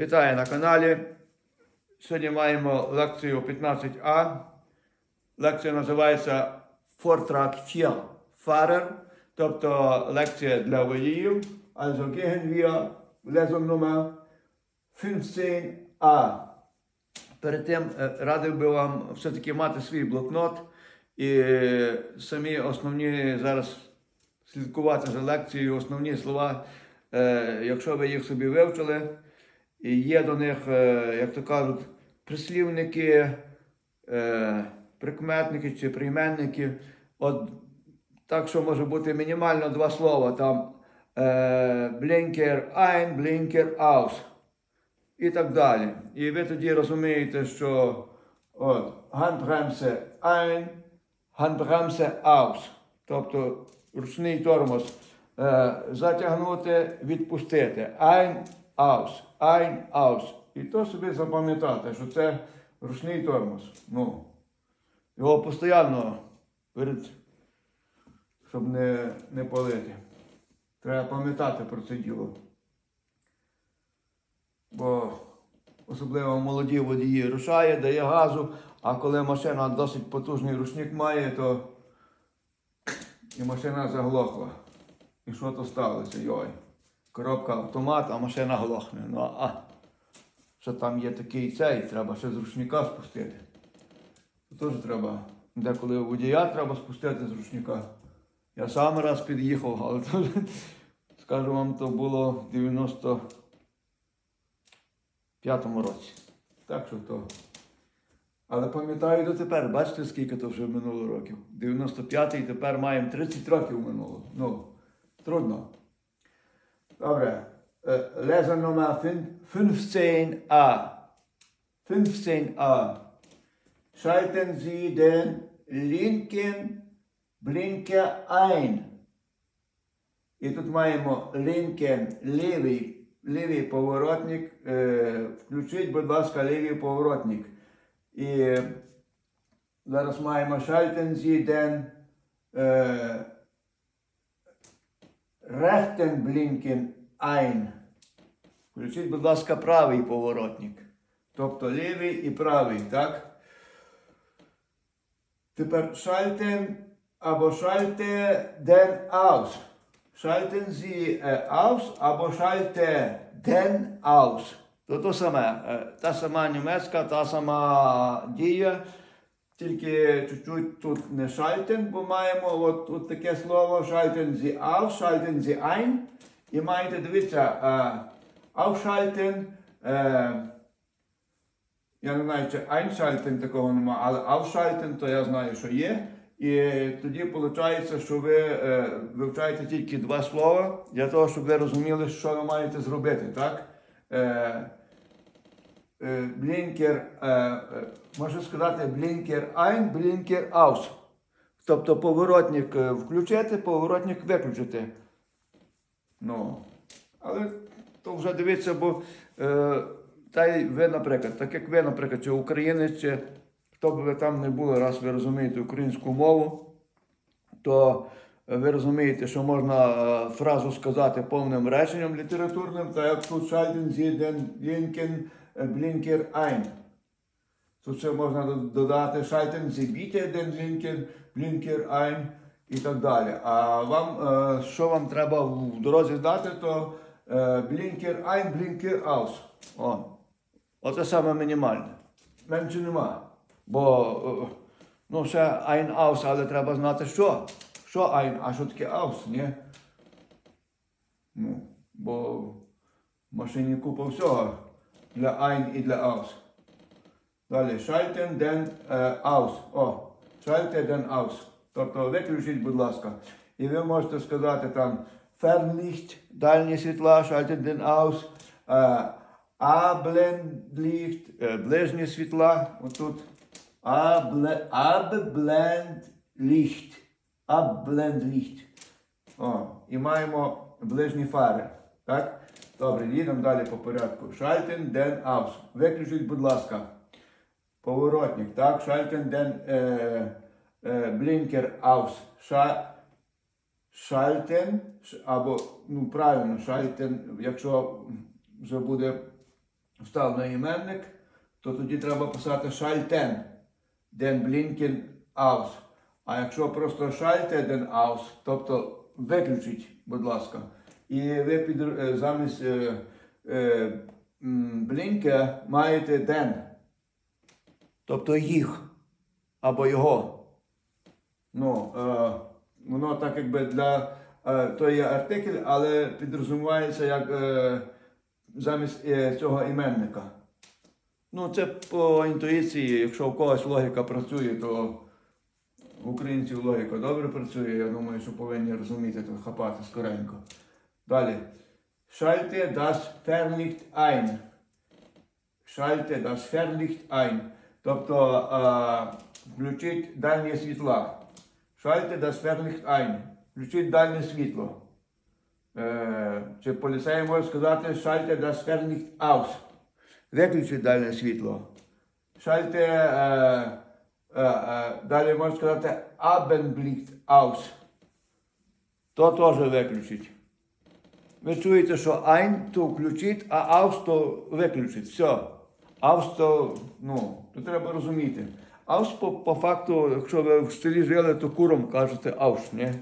Вітаю на каналі. Сьогодні маємо лекцію 15А. Лекція називається 4 Fahrer, тобто лекція для водіїв. Also gehen wir Lesung Nummer 15a. Перед тим е, радив би вам все-таки мати свій блокнот і е, самі основні зараз слідкувати за лекцією, основні слова, е, якщо ви їх собі вивчили, і є до них, е, як то кажуть, прислівники, е, прикметники чи прийменники. От так, що може бути мінімально два слова. Там е, blinker ein, blinker aus і так далі. І ви тоді розумієте, що от, Handbremse ein, Handbremse aus. Тобто ручний тормоз затягнути, відпустити. Ein, aus, ein, aus. І то собі запам'ятати, що це ручний тормоз. Ну, його постійно перед, щоб не, не палити. Треба пам'ятати про це діло. Бо особливо молоді водії рушає, дає газу, а коли машина досить потужний ручник має, то і машина заглохла. І що то сталося? Йой. Коробка автомат, а машина глохне. Ну а що там є такий цей, треба ще з ручника спустити. Теж треба. Деколи водія треба спустити з ручника. Я сам раз під'їхав, але то, скажу вам, то було в 90 п'ятому році. Так що то. Але пам'ятаю дотепер, бачите, скільки то вже минуло років. 95-й, тепер маємо 30 років минуло. Ну, трудно. Е, Леза 15a. 15a. Schalten Sie den linken Blinker ein. І тут маємо лінкен лівий, лівий поворотник. Включіть, будь ласка, лівий поворотник. І зараз маємо schalten Sie den Blinken ein. Включіть, будь ласка, правий поворотник. Тобто лівий і правий, так? Тепер schalten або schalte den aus. Schalten Sie е, aus або schalte den aus. То то саме, е, та сама німецька, та сама дія, тільки чуть-чуть тут не schalten, бо маємо от, тут таке слово schalten Sie aus, schalten Sie ein. І маєте дивіться, е, ausschalten, е, я не знаю, чи einschalten такого нема, але ausschalten, то я знаю, що є. І тоді виходить, що ви е, вивчаєте тільки два слова для того, щоб ви розуміли, що ви маєте зробити. так? Е, блінкер, е, е, можу сказати, блінкер ein, блінкер aus. Тобто поворотник включити, поворотник виключити. Ну, але то вже дивіться, бо е, та й ви, наприклад, так як ви, наприклад, чи українець, чи хто б ви там не були, раз ви розумієте українську мову, то ви розумієте, що можна фразу сказати повним реченням літературним, та як тут schalten Sie den linken е, Blinker ein. Тут ще можна додати Sie bitte den linken Blinker ein і так далі. А вам, е, що вам треба в дорозі знати, то Blinker ein, Blinker aus. О. Оце саме мінімальне. Менше нема. Бо е, ну, ще ein aus, але треба знати, що. Що ein, а що таке aus, ні? Ну, бо в машині купа всього для ein і для aus. Далі, schalten den е, aus. О, schalte den aus. Тобто виключіть, будь ласка. І ви можете сказати там Fernlicht, дальні світла, schalten den aus. Е, Abblendlicht, е, ближні світла. Отут. Abblendlicht. Abblendlicht. О, і маємо ближні фари. Так? Добре, їдемо далі по порядку. Schalten den aus. Виключіть, будь ласка. Поворотник, так? Schalten den е, е, Blinker aus. Ша, schalten, ш- або, ну правильно, schalten, якщо вже буде став на іменник, то тоді треба писати шальтен, ден блінкен аус. А якщо просто шальте ден аус, тобто виключіть, будь ласка. І ви під, е, замість е, е, м, блінке маєте ден. Тобто їх або його. Ну, е, воно так якби для е, то є артикль, але підрозумівається як е, замість е, цього іменника. Ну, це по інтуїції, якщо у когось логіка працює, то українців логіка добре працює. Я думаю, що повинні розуміти, то хапати скоренько. Далі. Schalte das Fernlicht ein. Schalte das Fernlicht ein. Тобто е, включіть дальнє світла. Schalte das Fernlicht ein. Включіть дальнє світло. Е, чи поліцей може сказати Schalte das Fernlicht aus. Виключіть дальнє світло. Schalte, е, е, е, далі можна сказати Abendlicht aus. То теж виключіть. Ви чуєте, що ein то включіть, а aus то виключить. Все. Aus то, ну, то треба розуміти. Aus по, по факту, якщо ви в селі жили, то куром кажете aus, ні?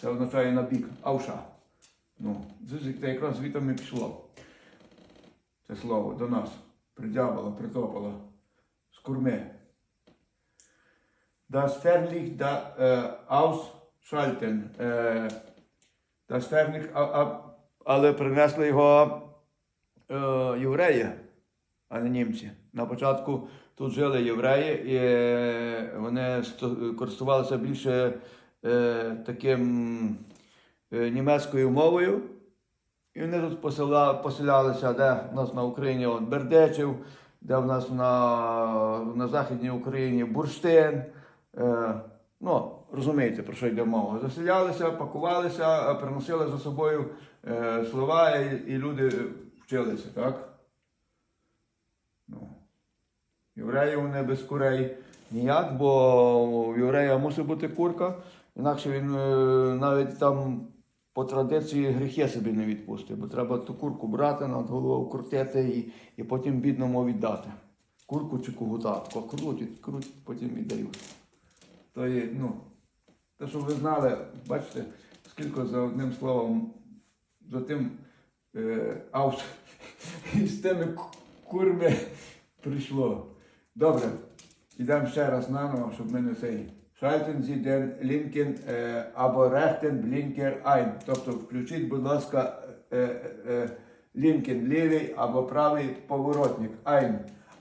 Це означає на бік, ауша. Ну, це якраз звітами пішло. Це слово до нас. Придябало, притопало. З курми. Das Fernlicht da, äh, ausschalten. Äh, das Fernlicht, а, а, але принесли його е, євреї, а не німці. На початку тут жили євреї, і вони користувалися більше е, таким е, німецькою мовою. І вони тут посела, поселялися, де в нас на Україні от Бердечів, де в нас на, на Західній Україні Бурштин. Е, ну, розумієте, про що йде мова. Заселялися, пакувалися, приносили за собою е, слова, і, і люди вчилися, так? Ну. Євреї вони без курей ніяк, бо у єврея мусить бути курка, інакше він е, навіть там по традиції гріхи собі не відпустить, бо треба ту курку брати над головою, крутити і, і потім бідному віддати. Курку чи кугута, тако крутять, крутять, потім віддають. То є, ну, те, щоб ви знали, бачите, скільки за одним словом, за тим е, аус і з тими курми прийшло. Добре, йдемо ще раз наново, щоб ми не цей. Sie den linken е, або rechten Blinker ein. Тобто включіть, будь ласка, е, е, linken лівий або правий поворотник ein.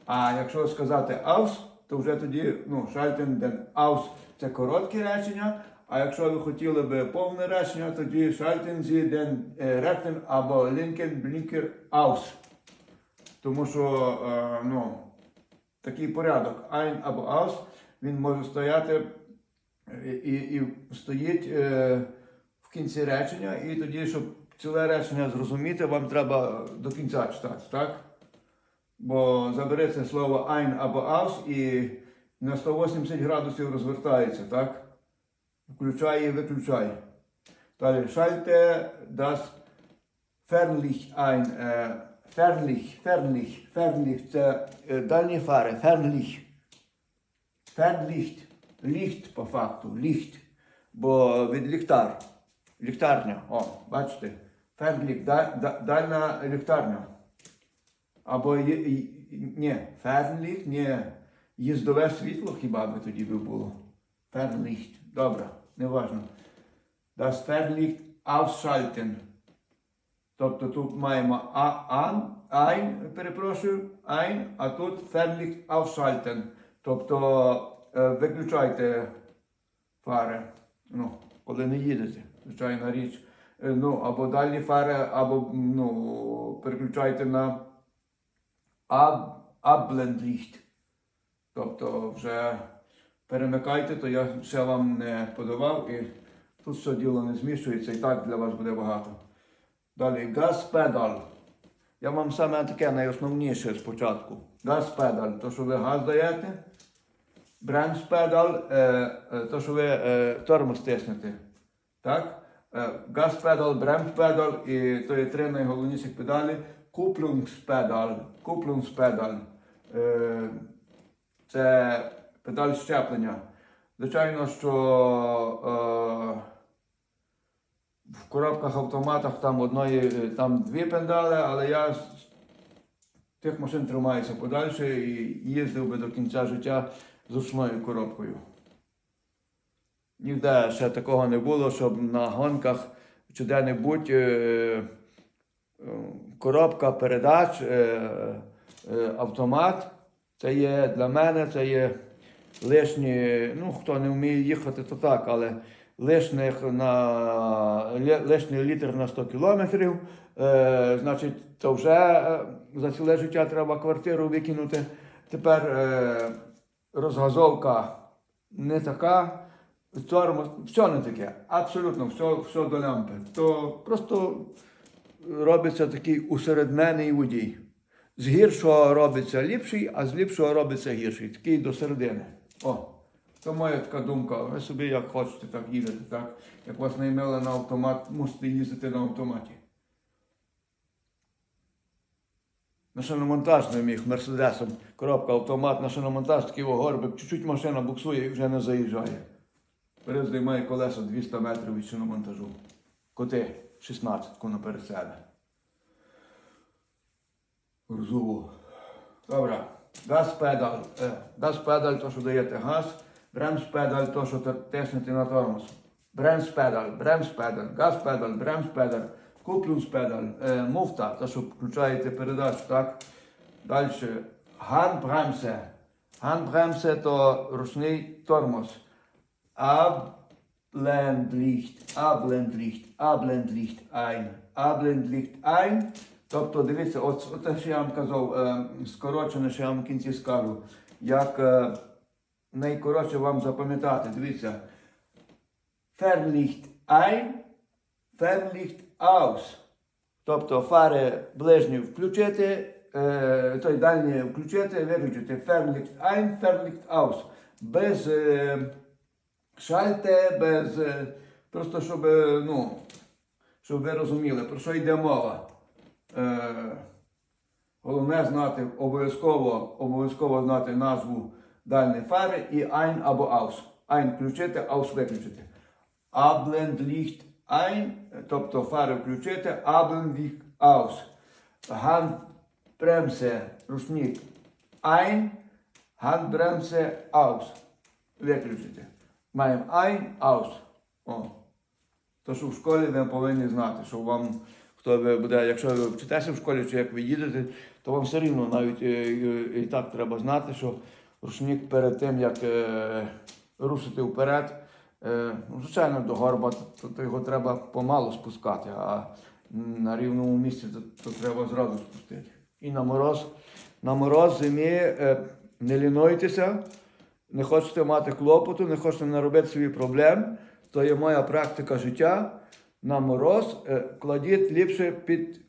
А якщо сказати aus, то вже тоді ну, schalten aus це короткі речення. А якщо ви хотіли би повне речення, тоді schalten Sie den е, rechten або linken Blinker aus. Тому що е, ну, такий порядок ein або aus, він може стояти і, і, і стоїть е, в кінці речення, і тоді, щоб ціле речення зрозуміти, вам треба до кінця читати, так? Бо забереться слово ein або aus і на 180 градусів розвертається, так? Включай і виключай. Далі schalte das Fernlicht ein. Fernlicht, Fernlicht, Fernlicht, це е, дальні фари, Fernlicht. Fernlicht, ліхт по факту, ліхт. Бо від ліхтар. Ліхтарня. О, бачите? Fernlicht, да, да, дальна ліхтарня. Або є, ні, Fernlicht, ні. Їздове світло хіба би тоді би було. Fernlicht. Добре, неважно. Das Fernlicht ausschalten. Тобто тут маємо а, ан, ein, перепрошую, ein, а тут Fernlicht ausschalten. Тобто е, виключайте фари, ну, коли не їдете, звичайна річ. Е, Ну, або дальні фари, або ну, переключайте на Abblendlicht. Тобто вже перемикайте, то я ще вам не подавав і тут все діло не зміщується, і так для вас буде багато. Далі газ-педаль. Я вам саме таке найосновніше спочатку. Газ-педаль, то що ви газ даєте. Бремс-педаль, е, е, то що ви е, тормоз тиснете. Так? Газ-педаль, бремс-педаль, і то є три найголовніші педалі. Куплюнгспедаль. Куплюнгспедаль. Це педаль щеплення. Звичайно, що в коробках автоматах там одної, там дві педали, але я з тих машин тримаюся подальше і їздив би до кінця життя з ручною коробкою. Ніде ще такого не було, щоб на гонках чи де-небудь коробка передач, е, е, автомат. Це є для мене, це є лишні, ну хто не вміє їхати, то так, але лишних на лишній літр на 100 кілометрів. Е, значить, то вже за ціле життя треба квартиру викинути. Тепер розгазовка не така. Тормоз, все не таке, абсолютно все, все до лямпи. То просто робиться такий усереднений водій. З гіршого робиться ліпший, а з ліпшого робиться гірший. Такий до середини. О, то моя така думка. Ви собі як хочете, так їдете, так? Як вас наймели на автомат, мусите їздити на автоматі. На шиномонтаж не міг мерседесом, коробка автомат, на шиномонтаж такий о, горбик, чуть-чуть машина буксує і вже не заїжджає. Вперед здіймає колеса 200 метрів від шиномонтажу. Коти 16 наперед себе. Розуму. Добре. Газ педаль. Е, газ педаль, то, що даєте газ. Бремс педаль, то, що те- тиснете на тормоз. Бремс педаль, бремс педаль, газ педаль, бремс педаль, куплюнс педаль, е, муфта, то, що включаєте передачу, так? Далі. Гандбремсе. Гандбремсе то ручний тормоз. Abblendlicht, Abblendlicht, Abblendlicht ein, Abblendlicht ein. Тобто, дивіться, от, що я вам казав, е, скорочене, що я вам в кінці скажу, як е, найкоротше вам запам'ятати, дивіться. Fernlicht ein, Fernlicht aus. Тобто фари ближні включити, е, той дальні включити, виключити. Fernlicht ein, Fernlicht aus. Без е, шальте, без. е, просто щоб, е, ну, щоб ви розуміли, про що йде мова. Е, головне знати обов'язково, обов'язково знати назву дальньої фари і ein або aus. Ein включити, aus виключити. Abblendlicht ein, тобто фари включити, Abblendlicht aus. Handbremse, рушник ein, Handbremse aus. Виключити. Маємо aus. О. То, що в школі ви повинні знати, що вам, хто ви буде, якщо ви вчитеся в школі, чи як ви їдете, то вам все рівно навіть і так треба знати, що рушник перед тим, як рушити вперед, звичайно, до горба, то, його треба помалу спускати, а на рівному місці то, то треба зразу спустити. І на мороз, на мороз зимі не лінуйтеся, не хочете мати клопоту, не хочете наробити собі проблем, то є моя практика життя. На мороз е, кладіть ліпше під,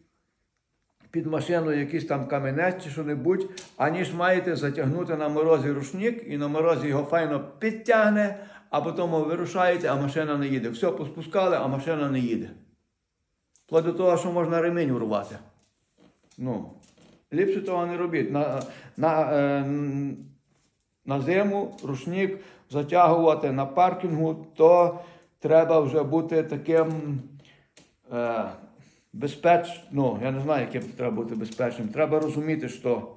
під машину якийсь там камінець чи що-небудь, аніж маєте затягнути на морозі рушник і на морозі його файно підтягне, а потім вирушаєте, а машина не їде. Все поспускали, а машина не їде. Вплоть до того, що можна ремінь урвати. Ну, ліпше того не робіть. На, на, е, на зиму рушник затягувати на паркінгу, то треба вже бути таким е, безпечним. Ну, я не знаю, яким треба бути безпечним. Треба розуміти, що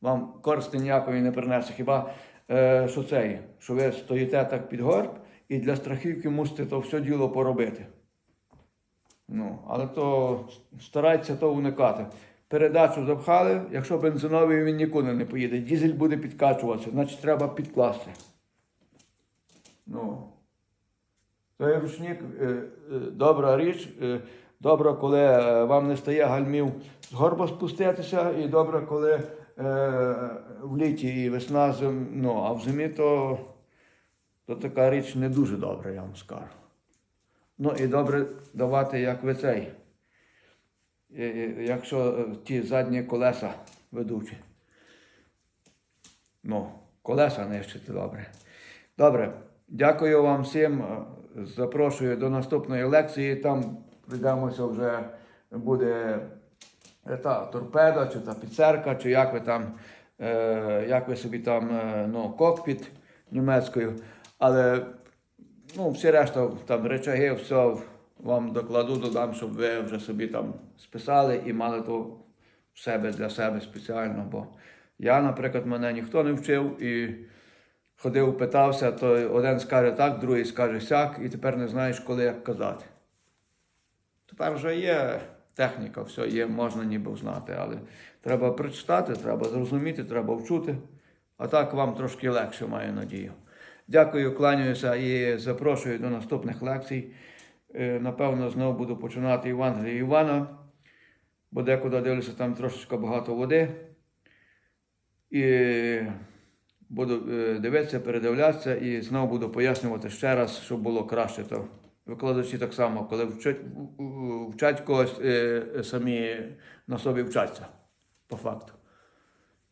вам користі ніякої не принесе. Хіба е, що це? Що ви стоїте так під горб і для страхівки мусите то все діло поробити. Ну, але то старайтеся то уникати. Передачу запхали, якщо бензиновий він нікуди не поїде. Дізель буде підкачуватися, значить треба підкласти. Ну, той ручник е, е, добра річ. Е, добре, коли вам не стає гальмів з горба спуститися, і добре, коли е, в літі і весна, зим, ну, а в зимі то, то така річ не дуже добра, я вам скажу. Ну і добре давати, як ви цей. Е, е, Якщо е, ті задні колеса ведучі. Ну, колеса нищити добре. Добре. Дякую вам всім. Запрошую до наступної лекції. Там прийдемося вже буде та торпеда, чи та піцерка, чи як ви там, е, як ви собі там, ну, кокпіт німецькою. Але ну, всі решта там речаги, все вам докладу, додам, щоб ви вже собі там списали і мали то в себе для себе спеціально. Бо я, наприклад, мене ніхто не вчив і ходив, питався, то один скаже так, другий скаже сяк, і тепер не знаєш, коли як казати. Тепер вже є техніка, все є, можна ніби знати, але треба прочитати, треба зрозуміти, треба вчути. А так вам трошки легше маю надію. Дякую, кланяюся і запрошую до наступних лекцій. Е, Напевно, знову буду починати Євангеліє Івана, бо декуди дивлюся, там трошечки багато води. І буду е, дивитися, передивлятися і знову буду пояснювати ще раз, щоб було краще. То викладачі так само, коли вчать, вчать когось, е, самі на собі вчаться, по факту.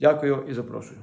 Дякую і запрошую.